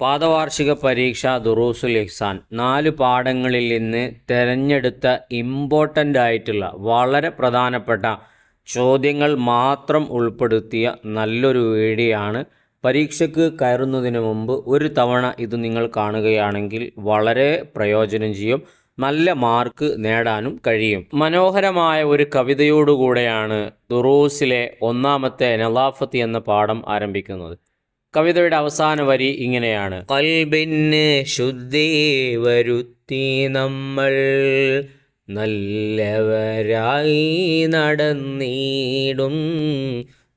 പാദവാർഷിക പരീക്ഷ ദുറൂസുൽ ഇഹ്സാൻ. നാല് പാഠങ്ങളിൽ നിന്ന് തിരഞ്ഞെടുത്ത ഇമ്പോർട്ടന്റ് ആയിട്ടുള്ള വളരെ പ്രധാനപ്പെട്ട ചോദ്യങ്ങൾ മാത്രം ഉൾപ്പെടുത്തിയ നല്ലൊരു വീഡിയോ ആണ് പരീക്ഷയ്ക്ക് കയറുന്നതിന് മുമ്പ് ഒരു തവണ ഇത് നിങ്ങൾ കാണുകയാണെങ്കിൽ വളരെ പ്രയോജനം ചെയ്യും. നല്ല മാർക്ക് നേടാനും കഴിയും. മനോഹരമായ ഒരു കവിതയോടുകൂടെയാണ് ദുറൂസിലെ ഒന്നാമത്തെ നലാഫത്ത് എന്ന പാഠം ആരംഭിക്കുന്നത്. കവിതയുടെ അവസാന വരി ഇങ്ങനെയാണ്. കൽബിന് ശുദ്ധി വരുത്തി നമ്മൾ നല്ലവരായി നടന്നീടും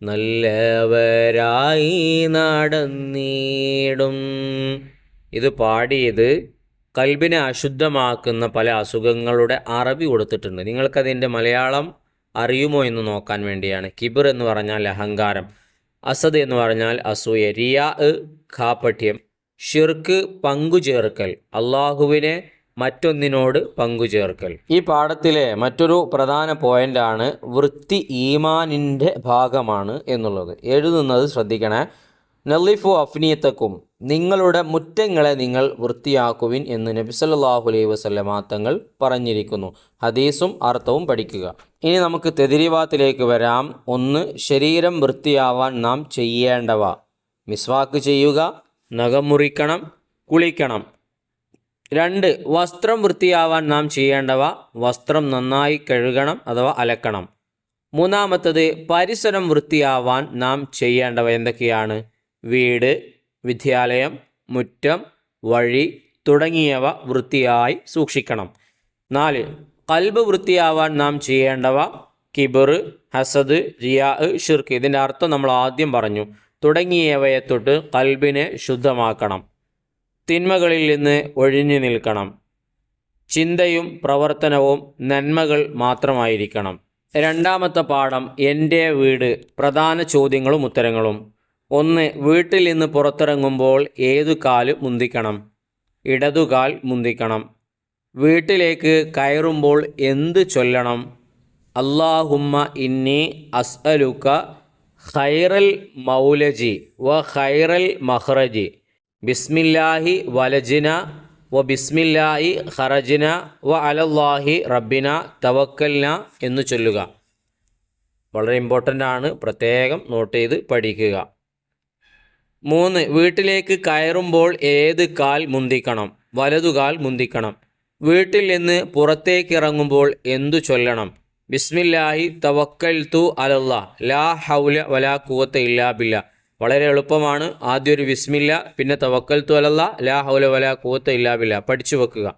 നല്ലവരായി നടന്നീടും. ഇത് പാടിയത് കൽബിനെ അശുദ്ധമാക്കുന്ന പല അസുഖങ്ങളുടെ അറബി കൊടുത്തിട്ടുണ്ട്. നിങ്ങൾക്കതിന്റെ മലയാളം അറിയുമോ എന്ന് നോക്കാൻ വേണ്ടിയാണ്. കിബിർ എന്ന് പറഞ്ഞാൽ അഹങ്കാരം. അസദ് എന്ന് പറഞ്ഞാൽ അസൂയ റിയാ ഖാപഠ്യം. ഷിർക്ക് പങ്കുചേർക്കൽ. അള്ളാഹുവിനെ മറ്റൊന്നിനോട് പങ്കുചേർക്കൽ. ഈ പാഠത്തിലെ മറ്റൊരു പ്രധാന പോയിന്റാണ് വൃത്തി ഈമാനിന്റെ ഭാഗമാണ് എന്നുള്ളത്. എഴുതുന്നത് ശ്രദ്ധിക്കണേ. നല്ലിഫു അഫ്നീത്തക്കും നിങ്ങളുടെ മുറ്റങ്ങളെ നിങ്ങൾ വൃത്തിയാക്കുവിൻ എന്ന് നബി സല്ലല്ലാഹു അലൈഹി വസല്ലമ തങ്ങൾ പറഞ്ഞിരിക്കുന്നു. ഹദീസും അർത്ഥവും പഠിക്കുക. ഇനി നമുക്ക് തെതിരിവാത്തിലേക്ക് വരാം. ഒന്ന് ശരീരം വൃത്തിയാവാൻ നാം ചെയ്യേണ്ടവ. മിസ്വാക്ക് ചെയ്യുക നഖം മുറിക്കണം കുളിക്കണം. രണ്ട് വസ്ത്രം വൃത്തിയാവാൻ നാം ചെയ്യേണ്ടവ. വസ്ത്രം നന്നായി കഴുകണം അഥവാ അലക്കണം. മൂന്നാമത്തത് പരിസരം വൃത്തിയാവാൻ നാം ചെയ്യേണ്ടവ എന്തൊക്കെയാണ്? വീട് വിദ്യാലയം മുറ്റം വഴി തുടങ്ങിയവ വൃത്തിയായി സൂക്ഷിക്കണം. നാല് കൽബ് വൃത്തിയാവാൻ നാം ചെയ്യേണ്ടവ കിബിർ ഹസദ് റിയാ ഷിർക്ക്. ഇതിന്റെ അർത്ഥം നമ്മൾ ആദ്യം പറഞ്ഞു. തുടങ്ങിയവയെ തൊട്ട് കൽബിനെ ശുദ്ധമാക്കണം. തിന്മകളിൽ നിന്ന് ഒഴിഞ്ഞു നിൽക്കണം. ചിന്തയും പ്രവർത്തനവും നന്മകൾ മാത്രമായിരിക്കണം. രണ്ടാമത്തെ പാഠം എന്റെ വീട് പ്രധാന ചോദ്യങ്ങളും ഉത്തരങ്ങളും. ഒന്ന് വീട്ടിൽ നിന്ന് പുറത്തിറങ്ങുമ്പോൾ ഏതു കാൽ മുന്തിക്കണം? ഇടതുകാൽ മുന്തിക്കണം. വീട്ടിലേക്ക് കയറുമ്പോൾ എന്ത് ചൊല്ലണം? അള്ളാഹുമ്മ ഇന്നി അസ്അലുക്ക ഖൈറൽ മൗലജി വ ഖൈറൽ മഹ്റജി ബിസ്മില്ലാഹി വലജിന വ ബിസ്മില്ലാഹി ഖറജിന വ അലല്ലാഹി റബ്ബിന തവക്കൽന എന്ന് ചൊല്ലുക. വളരെ ഇമ്പോർട്ടന്റ് ആണ്. പ്രത്യേകം നോട്ട് ചെയ്ത് പഠിക്കുക. മൂന്ന് വീട്ടിലേക്ക് കയറുമ്പോൾ ഏത് കാൽ മുന്തിക്കണം? വലതുകാൽ മുന്തിക്കണം. വീട്ടിൽ നിന്ന് പുറത്തേക്കിറങ്ങുമ്പോൾ എന്തു ചൊല്ലണം? ബിസ്മില്ലാഹി തവക്കൽ തു അലല്ല. ലാ ഹൗല വലാ കൂവത്ത ഇല്ലാ ബില്ല. വളരെ എളുപ്പമാണ്. ആദ്യം ഒരു ബിസ്മില്ല പിന്നെ തവക്കൽ തു അലല്ല ലാ ഹൗല വലാ കൂവത്ത ഇല്ലാ ബില്ല. പഠിച്ചു വെക്കുക.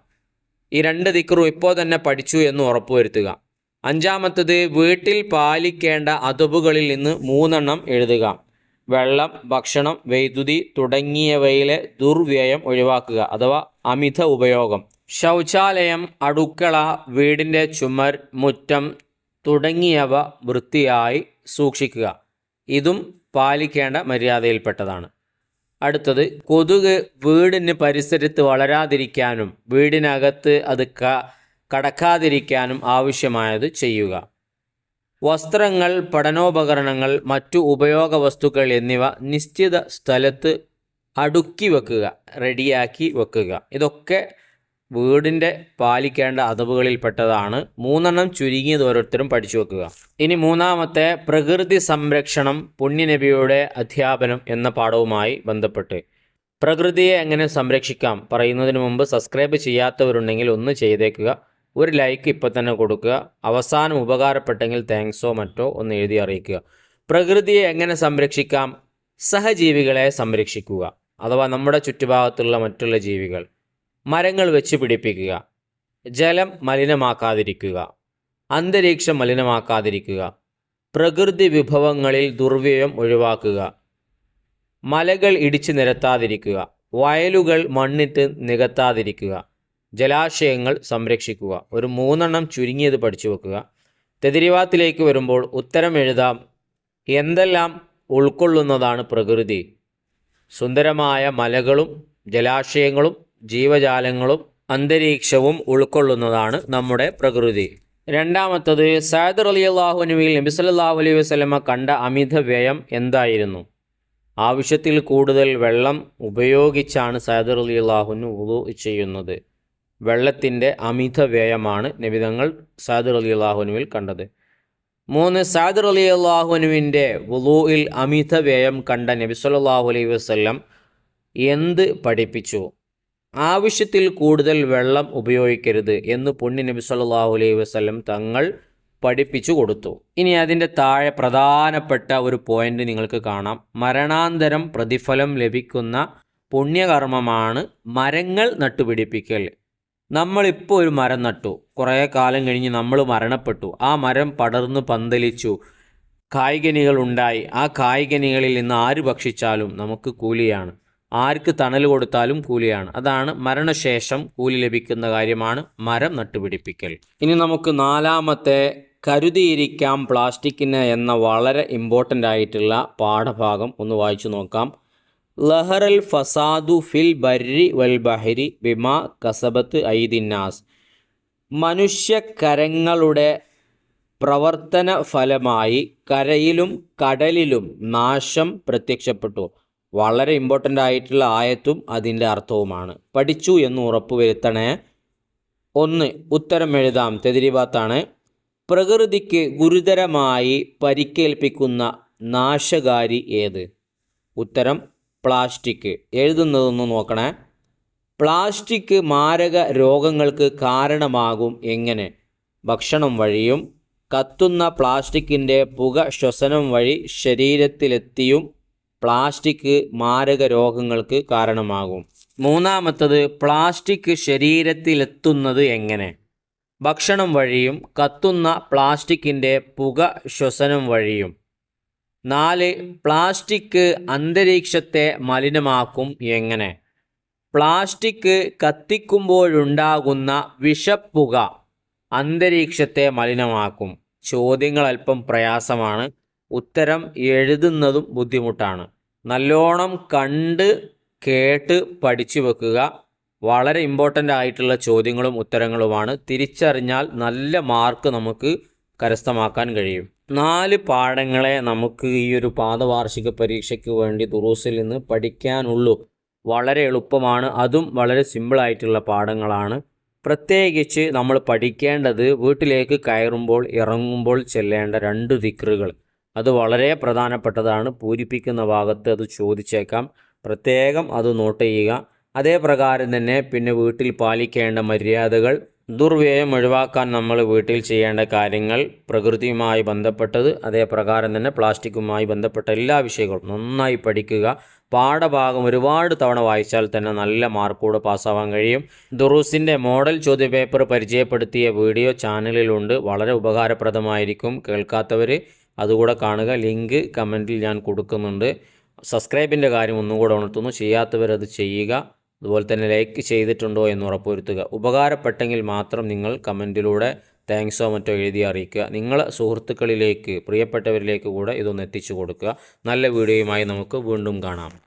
ഈ രണ്ട് ദിക്കറും ഇപ്പോൾ തന്നെ പഠിച്ചു എന്ന് ഉറപ്പുവരുത്തുക. അഞ്ചാമത്തത് വീട്ടിൽ പാലിക്കേണ്ട അതബുകളിൽ നിന്ന് മൂന്നെണ്ണം എഴുതുക. വെള്ളം ഭക്ഷണം വൈദ്യുതി തുടങ്ങിയവയിലെ ദുർവ്യയം ഒഴിവാക്കുക അഥവാ അമിത ഉപയോഗം. ശൗചാലയം അടുക്കള വീടിന്റെ ചുമർ മുറ്റം തുടങ്ങിയവ വൃത്തിയായി സൂക്ഷിക്കുക. ഇതും പാലിക്കേണ്ട മര്യാദയിൽപ്പെട്ടതാണ്. അടുത്തത് കൊതുക് വീടിന് പരിസരത്ത് വളരാതിരിക്കാനും വീടിനകത്ത് അത് കടക്കാതിരിക്കാനും ആവശ്യമായത് ചെയ്യുക. വസ്ത്രങ്ങൾ പഠനോപകരണങ്ങൾ മറ്റു ഉപയോഗ വസ്തുക്കൾ എന്നിവ നിശ്ചിത സ്ഥലത്ത് അടുക്കി വെക്കുക റെഡിയാക്കി വെക്കുക. ഇതൊക്കെ വീടിന്റെ പാലിക്കേണ്ട അതവുകളിൽപ്പെട്ടതാണ് മൂന്നെണ്ണം ചുരുങ്ങിയത് ഓരോരുത്തരും പഠിച്ചു വെക്കുക. ഇനി മൂന്നാമത്തെ പ്രകൃതി സംരക്ഷണം പുണ്യനബിയുടെ അധ്യാപനം എന്ന പാഠവുമായി ബന്ധപ്പെട്ട്. പ്രകൃതിയെ എങ്ങനെ സംരക്ഷിക്കാം പറയുന്നതിന് മുമ്പ് സബ്സ്ക്രൈബ് ചെയ്യാത്തവരുണ്ടെങ്കിൽ ഒന്ന് ചെയ്തേക്കുക. ഒരു ലൈക്ക് ഇപ്പോൾ തന്നെ കൊടുക്കുക. അവസാനം ഉപകാരപ്പെട്ടെങ്കിൽ താങ്ക്സോ മറ്റോ ഒന്ന് എഴുതി അറിയിക്കുക. പ്രകൃതിയെ എങ്ങനെ സംരക്ഷിക്കാം? സഹജീവികളെ സംരക്ഷിക്കുക. അഥവാ നമ്മുടെ ചുറ്റുഭാഗത്തുള്ള മറ്റുള്ള ജീവികൾ. മരങ്ങൾ വെച്ച് പിടിപ്പിക്കുക. ജലം മലിനമാക്കാതിരിക്കുക. അന്തരീക്ഷം മലിനമാക്കാതിരിക്കുക. പ്രകൃതി വിഭവങ്ങളിൽ ദുർവ്യയം ഒഴിവാക്കുക. മലകൾ ഇടിച്ചു നിരത്താതിരിക്കുക. വയലുകൾ മണ്ണിട്ട് നികത്താതിരിക്കുക. ജലാശയങ്ങൾ സംരക്ഷിക്കുക. ഒരു മൂന്നെണ്ണം ചുരുങ്ങിയത് പഠിച്ചു വെക്കുക. തെതിരിവാത്തിലേക്ക് വരുമ്പോൾ ഉത്തരം എഴുതാം. എന്തെല്ലാം ഉൾക്കൊള്ളുന്നതാണ് പ്രകൃതി? സുന്ദരമായ മലകളും ജലാശയങ്ങളും ജീവജാലങ്ങളും അന്തരീക്ഷവും ഉൾക്കൊള്ളുന്നതാണ് നമ്മുടെ പ്രകൃതി. രണ്ടാമത്തത് സയദ് അലി അള്ളാഹുനുവിൽ നബി സല്ലാഹു അലൈഹി വസല്ലമ കണ്ട അമിത വ്യയം എന്തായിരുന്നു? ആവശ്യത്തിൽ കൂടുതൽ വെള്ളം ഉപയോഗിച്ചാണ് സയദ് അലി അള്ളാഹുനു ചെയ്യുന്നത്. വെള്ളത്തിന്റെ അമിത വ്യയമാണ് നബിതങ്ങൾ സയദ് അലി അള്ളാഹുനുവിൽ കണ്ടത്. മൂന്ന് സയദ് അലി അള്ളാഹുനുവിന്റെ വുലൂയിൽ അമിത വ്യയം കണ്ട നബി സല്ലല്ലാഹു അലൈഹി വസല്ലം എന്ത് പഠിപ്പിച്ചു? ആവശ്യത്തിൽ കൂടുതൽ വെള്ളം ഉപയോഗിക്കരുത് എന്ന് പുണ്യ നബി സല്ലാഹു അലൈഹി വസല്ലം തങ്ങൾ പഠിപ്പിച്ചു കൊടുത്തു. ഇനി അതിന്റെ താഴെ പ്രധാനപ്പെട്ട ഒരു പോയിന്റ് നിങ്ങൾക്ക് കാണാം. മരണാന്തരം പ്രതിഫലം ലഭിക്കുന്ന പുണ്യകർമ്മമാണ് മരങ്ങൾ നട്ടുപിടിപ്പിക്കൽ. നമ്മളിപ്പോൾ ഒരു മരം നട്ടു. കുറേ കാലം കഴിഞ്ഞ് നമ്മൾ മരണപ്പെട്ടു. ആ മരം പടർന്നു പന്തലിച്ചു. കായികനികൾ ഉണ്ടായി. ആ കായികനികളിൽ നിന്ന് ആര് ഭക്ഷിച്ചാലും നമുക്ക് കൂലിയാണ്. ആർക്ക് തണൽ കൊടുത്താലും കൂലിയാണ്. അതാണ് മരണശേഷം കൂലി ലഭിക്കുന്ന കാര്യമാണ് മരം നട്ടുപിടിപ്പിക്കൽ. ഇനി നമുക്ക് നാലാമത്തെ കരുതിയിരിക്കാം പ്ലാസ്റ്റിക്കിന് എന്ന വളരെ ഇമ്പോർട്ടന്റ് ആയിട്ടുള്ള പാഠഭാഗം ഒന്ന് വായിച്ചു നോക്കാം. ലഹറൽ ഫസാദു ഫിൽ ബർരി വൽ ബഹരി ബിമാ കസബത്ത് ഐദിന്നാസ്. മനുഷ്യക്കരങ്ങളുടെ പ്രവർത്തന ഫലമായി കരയിലും കടലിലും നാശം പ്രത്യക്ഷപ്പെട്ടു. വളരെ ഇമ്പോർട്ടന്റ് ആയിട്ടുള്ള ആയത്തും അതിന്റെ അർത്ഥവുമാണ്. പഠിച്ചു എന്ന് ഉറപ്പുവരുത്തണേ. ഒന്ന് ഉത്തരം എഴുതാം. തെതിരിഭാത്താണ് പ്രകൃതിക്ക് ഗുരുതരമായി പരിക്കേൽപ്പിക്കുന്ന നാശകാരി ഏത്? ഉത്തരം പ്ലാസ്റ്റിക്. എഴുതുന്നതൊന്ന് നോക്കണേ. പ്ലാസ്റ്റിക് മാരക രോഗങ്ങൾക്ക് കാരണമാകും എങ്ങനെ? ഭക്ഷണം വഴിയും കത്തുന്ന പ്ലാസ്റ്റിക്കിന്റെ പുക ശ്വസനം വഴി ശരീരത്തിലെത്തിയും പ്ലാസ്റ്റിക് മാരക രോഗങ്ങൾക്ക് കാരണമാകും. മൂന്നാമത്തത് പ്ലാസ്റ്റിക് ശരീരത്തിലെത്തുന്നത് എങ്ങനെ? ഭക്ഷണം വഴിയും കത്തുന്ന പ്ലാസ്റ്റിക്കിന്റെ പുക ശ്വസനം വഴിയും. നാല് പ്ലാസ്റ്റിക് അന്തരീക്ഷത്തെ മലിനമാക്കും എങ്ങനെ? പ്ലാസ്റ്റിക് കത്തിക്കുമ്പോഴുണ്ടാകുന്ന വിഷപ്പുക അന്തരീക്ഷത്തെ മലിനമാക്കും. ചോദ്യങ്ങൾ അല്പം പ്രയാസമാണ്. ഉത്തരം എഴുതുന്നതും ബുദ്ധിമുട്ടാണ്. നല്ലോണം കണ്ട് കേട്ട് പഠിച്ചു വെക്കുക. വളരെ ഇമ്പോർട്ടന്റ് ആയിട്ടുള്ള ചോദ്യങ്ങളും ഉത്തരങ്ങളുമാണ്. തിരിച്ചറിഞ്ഞാൽ നല്ല മാർക്ക് നമുക്ക് കരസ്ഥമാക്കാൻ കഴിയും. നാല് പാഠങ്ങളെ നമുക്ക് ഈ ഒരു പാദവാർഷിക പരീക്ഷയ്ക്ക് വേണ്ടി ദുറൂസിൽ നിന്ന് പഠിക്കാനുള്ളൂ. വളരെ എളുപ്പമാണ്. അതും വളരെ സിമ്പിളായിട്ടുള്ള പാഠങ്ങളാണ്. പ്രത്യേകിച്ച് നമ്മൾ പഠിക്കേണ്ടത് വീട്ടിലേക്ക് കയറുമ്പോൾ ഇറങ്ങുമ്പോൾ ചെല്ലേണ്ട രണ്ട് ദിക്റുകൾ. അത് വളരെ പ്രധാനപ്പെട്ടതാണ്. പൂരിപ്പിക്കുന്ന ഭാഗത്ത് അത് ചോദിച്ചേക്കാം. പ്രത്യേകം അത് നോട്ട് ചെയ്യുക. അതേ പ്രകാരം തന്നെ പിന്നെ വീട്ടിൽ പാലിക്കേണ്ട മര്യാദകൾ ദുർവ്യയം ഒഴിവാക്കാൻ നമ്മൾ വീട്ടിൽ ചെയ്യേണ്ട കാര്യങ്ങൾ പ്രകൃതിയുമായി ബന്ധപ്പെട്ടത് അതേപ്രകാരം തന്നെ പ്ലാസ്റ്റിക്കുമായി ബന്ധപ്പെട്ട എല്ലാ വിഷയങ്ങളും നന്നായി പഠിക്കുക. പാഠഭാഗം ഒരുപാട് തവണ വായിച്ചാൽ തന്നെ നല്ല മാർക്കോട് പാസ്സാവാൻ കഴിയും. ദുറൂസിന്റെ മോഡൽ ചോദ്യപേപ്പർ പരിചയപ്പെടുത്തിയ വീഡിയോ ചാനലിലുണ്ട്. വളരെ ഉപകാരപ്രദമായിരിക്കും. കേൾക്കാത്തവർ അതുകൂടെ കാണുക. ലിങ്ക് കമന്റിൽ ഞാൻ കൊടുക്കുന്നുണ്ട്. സബ്സ്ക്രൈബിന്റെ കാര്യം ഒന്നുകൂടെ ഉണർത്തുന്നു. ചെയ്യാത്തവരത് ചെയ്യുക. അതുപോലെ തന്നെ ലൈക്ക് ചെയ്തിട്ടുണ്ടോ എന്ന് ഉറപ്പുവരുത്തുക. ഉപകാരപ്പെട്ടെങ്കിൽ മാത്രം നിങ്ങൾ കമന്റിലൂടെ താങ്ക്സോ മറ്റോ എഴുതി അറിയിക്കുക. നിങ്ങൾ സുഹൃത്തുക്കളിലേക്ക് പ്രിയപ്പെട്ടവരിലേക്ക് കൂടെ ഇതൊന്ന് എത്തിച്ചു കൊടുക്കുക. നല്ല വീഡിയോയുമായി നമുക്ക് വീണ്ടും കാണാം.